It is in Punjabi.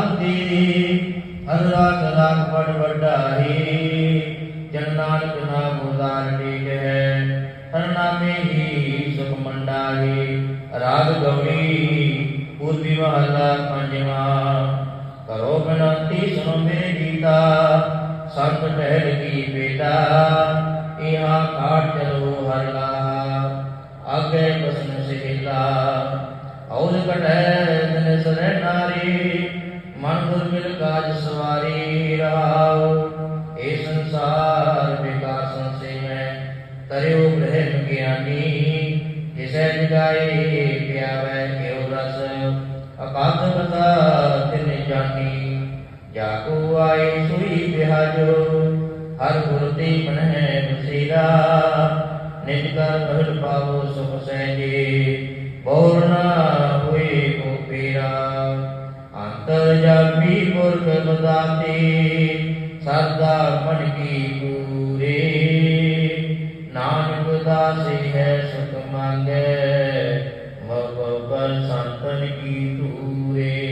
ਸ਼ਾਂਤੀ। ਹਰ ਰਾਤ ਰਾਤ ਬੜ ਵੱਡਾਈ ਜਨ ਨਾਨਕ ਨਾਮ ਉਦਾਰ ਟੇਕ ਹੈ। ਹਰ ਨਾਮੇ ਹੀ ਸੁਖ ਮੰਡਾਈ ਰਾਗ ਗੌੜੀ ਪੂਰਬੀ ਮਹਲਾ ਪੰਜਵਾ। ਕਰੋ ਬਨੰਤੀ ਸੁਨੋ ਮੇਰੇ ਗੀਤਾ। ਸੰਤ ਟਹਿਲ ਕੀ ਬੇਟਾ, ਇਹਾ ਕਾਟ ਚਲੋ ਹਰ ਲਾ ਆਗੇ ਬਸਨ ਸਿਹਿਲਾ। ਔਰ ਕਟੈ ਮਨ ਗੁਰ ਮਿਲ ਕਾਜ ਸਵਾਰੀ ਰਹਾਉ ਇਹ ਸੰਸਾਰ ਵਿਕਾਰ ਸੰਸੇ ਮੈਂ ਤਰਿਓ ਬ੍ਰਹਮ ਗਿਆਨੀ। ਜਿਸੈ ਜਗਾਏ ਪਿਆਵੈ ਕਿਉ ਰਸ। ਅਕਾਦ ਬਤਾ ਤਿਨ ਜਾਨੀ। ਜਾ ਕੋ ਆਏ ਸੋਈ ਬਿਹਾਜੋ ਹਰ ਗੁਰ ਤੇ ਮਨ ਹੈ ਬਸੇਰਾ ਨਿਜ ਕਰ ਪਹਿਲ ਪਾਵੋ ਸੁਖ ਸਹਿਜੇ, ਬੋਰ ਨਾ ਹੋਏ ਕੋ ਪੀਰਾ। ਅੰਤਰ ਜਪੀ ਪੁਰਖ ਬਦਾਤੇ ਸਾਦਾ ਮਨ ਕੀ ਪੂਰੇ। ਨਾਨਕ ਦਾਸੇ ਹੈ ਸੁਖ ਮੰਗੇ ਮਗੋ ਪਰ ਸੰਤਨ ਕੀ ਤੂਰੇ